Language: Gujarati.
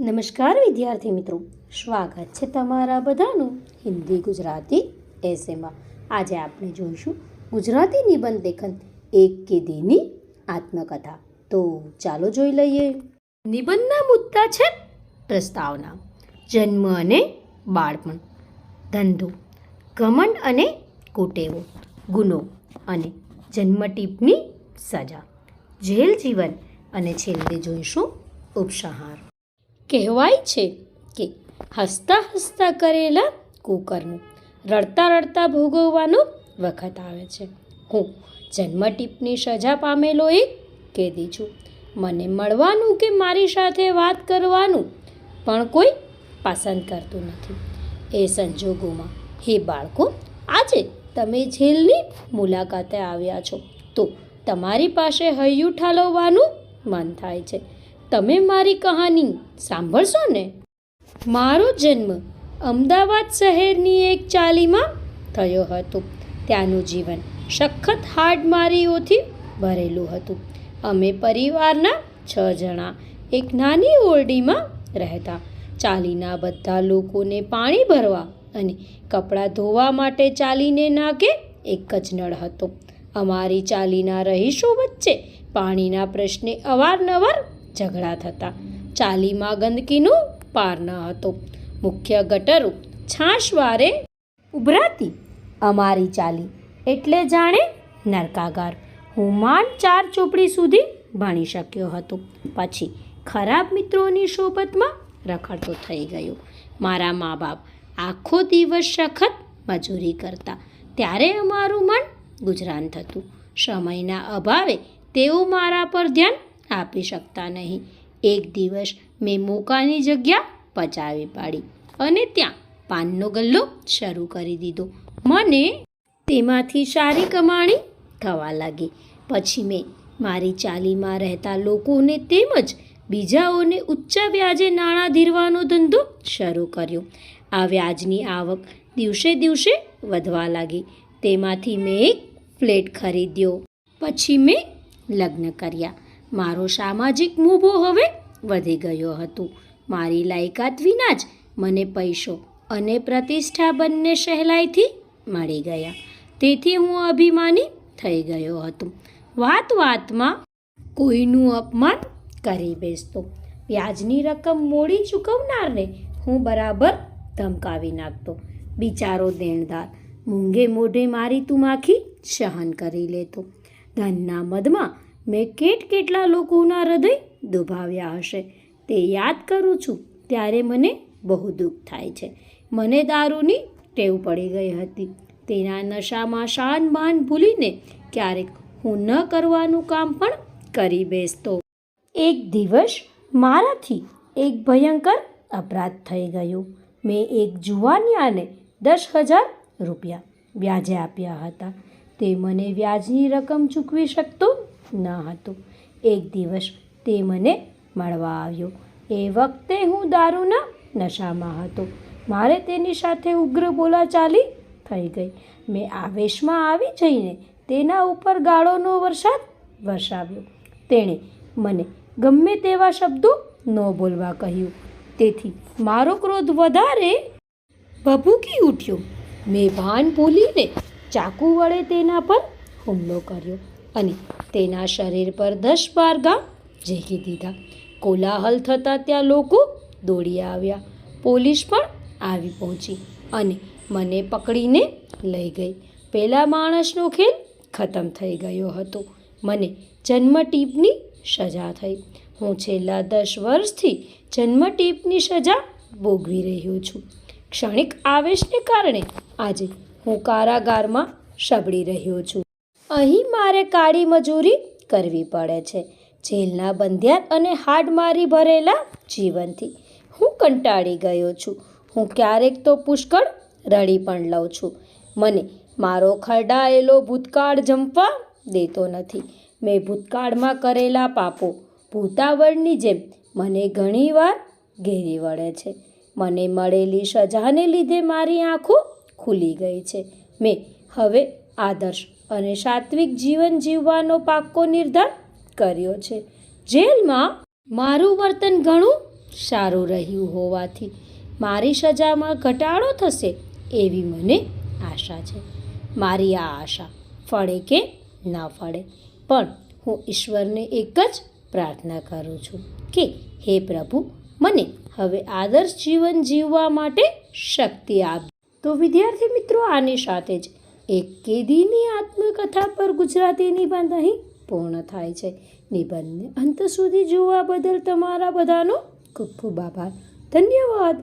નમસ્કાર વિદ્યાર્થી મિત્રો. સ્વાગત છે તમારા બધાનું હિન્દી ગુજરાતી એસેમાં આજે આપણે જોઈશું ગુજરાતી નિબંધ લેખન એક કેદીની આત્મકથા. તો ચાલો જોઈ લઈએ. નિબંધના મુદ્દા છે પ્રસ્તાવના. જન્મ અને બાળપણ. ધંધો. ઘમંડ અને કુટેવો. ગુનો અને જન્મટીપની સજા. જેલ જીવન. અને છેલ્લે જોઈશું ઉપસંહાર. કહેવાય છે કે હસતા હસતા કરેલા કુકર્મ રડતા રડતા ભોગવવાનો વખત આવે છે. હું જન્મટીપની સજા પામેલો એક કેદી છું. મને મળવાનું કે મારી સાથે વાત કરવાનું પણ કોઈ પસંદ કરતું નથી. એ સંજોગોમાં, હે બાળકો, આજે તમે જેલની મુલાકાતે આવ્યા છો તો તમારી પાસે હૈયું ઠાલવવાનું મન થાય છે. તમે મારી કહાની સાંભળશો ને? મારો જન્મ અમદાવાદ શહેરની એક ચાલીમાં થયો હતો. ત્યાંનું જીવન સખત હાડમારીઓથી ભરેલું હતું. અમે પરિવારના છ જણા એક નાની ઓરડીમાં રહેતા. ચાલીના બધા લોકોને પાણી ભરવા અને કપડાં ધોવા માટે ચાલીને નાકે એક જ નળ હતો. અમારી ચાલીના રહીશો વચ્ચે પાણીના પ્રશ્ને અવારનવાર ઝઘડા થતા. ચાલીમાં ગંદકીનું પાર ન હતો. મુખ્ય ગટરો છાશવારે ઉભરાતી અમારી ચાલી. એટલે જાણે નરકાગાર. હું માંડ ચાર ચોપડી સુધી ભણી શક્યો હતો. પછી ખરાબ મિત્રોની સોબતમાં રખડતો થઈ ગયો. મારા મા બાપ આખો દિવસ સખત મજૂરી કરતા. ત્યારે અમારું મન ગુજરાન થતું. સમયના અભાવે તેઓ મારા પર ધ્યાન આપી શકતા નહીં. એક દિવસ મેં મોકાની જગ્યા પચાવી પાડી અને ત્યાં પાનનો ગલ્લો શરૂ કરી દીધો. મને તેમાંથી સારી કમાણી થવા લાગી. પછી મેં મારી ચાલીમાં રહેતા લોકોને તેમજ બીજાઓને ઊંચા વ્યાજે નાણાં ધીરવાનો ધંધો શરૂ કર્યો. આ વ્યાજની આવક દિવસે દિવસે વધવા લાગી. તેમાંથી મેં એક ફ્લેટ ખરીદ્યો. પછી મેં લગ્ન કર્યા. મારો સામાજિક મૂભો હવે વધી ગયો હતો. મારી લાયકાત વિના જ મને પૈસો અને પ્રતિષ્ઠા બંને સહેલાઈથી મળી ગયા. તેથી હું અભિમાની થઈ ગયો હતો. વાત વાતમાં કોઈનું અપમાન કરી બેસતો. વ્યાજની રકમ મોડી ચૂકવનારને હું બરાબર ધમકાવી નાખતો. બિચારો દેણદાર, મૂંગે મોઢે મારી તુમાખી સહન કરી લેતો. ધનના મદમાં મેં કેટ કેટલા લોકોના હૃદય દુભાવ્યા હશે તે યાદ કરું છું ત્યારે મને બહુ દુઃખ થાય છે. મને દારૂની ટેવ પડી ગઈ હતી. તેના નશામાં શાન બાન ભૂલીને ક્યારેક હું ન કરવાનું કામ પણ કરી બેસતો. એક દિવસ મારાથી એક ભયંકર અપરાધ થઈ ગયો. મેં એક જુવાનિયાને દસ હજાર રૂપિયા વ્યાજે આપ્યા હતા. તે મને વ્યાજની રકમ ચૂકવી શકતો ન હતો. એક દિવસ તે મને મળવા આવ્યો. એ વખતે હું દારૂના નશામાં હતો. મારે તેની સાથે ઉગ્ર બોલાચાલી થઈ ગઈ. મેં આવેશમાં આવી જઈને તેના ઉપર ગાળોનો વરસાદ વરસાવ્યો. તેણે મને ગમે તેવા શબ્દો ન બોલવા કહ્યું. તેથી મારો ક્રોધ વધારે ભભૂકી ઉઠ્યો. મેં ભાન ભૂલીને ચાકુ વડે તેના પર હુમલો કર્યો. અને તેના શરીર પર દસ બાર ગામ ઝેકી દીધા. કોલાહલ થતાં ત્યાં લોકો દોડી આવ્યા. પોલીસ પણ આવી પહોંચી અને મને પકડીને લઈ ગઈ. પહેલાં માણસનો ખેલ ખતમ થઈ ગયો હતો. મને જન્મટીપની સજા થઈ. હું છેલ્લા દસ વર્ષથી જન્મટીપની સજા ભોગવી રહ્યો છું. ક્ષણિક આવેશને કારણે આજે હું કારાગારમાં સબડી રહ્યો છું. અહીં મારે કાળી મજૂરી કરવી પડે છે. જેલના બંધિયાર અને હાડમારી ભરેલા જીવનથી હું કંટાળી ગયો છું. હું ક્યારેક તો પુષ્કળ રડી પણ લઉં છું. મને મારો ખરડાયેલો ભૂતકાળ જંપવા દેતો નથી. મેં ભૂતકાળમાં કરેલા પાપો ભૂતાવળની જેમ મને ઘણીવાર ઘેરી વળે છે. મને મળેલી સજાને લીધે મારી આંખો ખુલી ગઈ છે. મેં હવે આદર્શ અને સાત્વિક જીવન જીવવાનો પાક્કો નિર્ધાર કર્યો છે. જેલમાં મારું વર્તન ઘણું સારું રહ્યું હોવાથી મારી સજામાં ઘટાડો થશે એવી મને આશા છે. મારી આ આશા ફળે કે ના ફળે, પણ હું ઈશ્વરને એક જ પ્રાર્થના કરું છું કે હે પ્રભુ, મને હવે આદર્શ જીવન જીવવા માટે શક્તિ આપ. તો વિદ્યાર્થી મિત્રો, આની સાથે જ એક કેદીની આત્મકથા પર ગુજરાતી નિબંધ અહીં પૂર્ણ થાય છે. નિબંધને અંત સુધી જોવા બદલ તમારા બધાનો ખૂબ ખૂબ આભાર. ધન્યવાદ.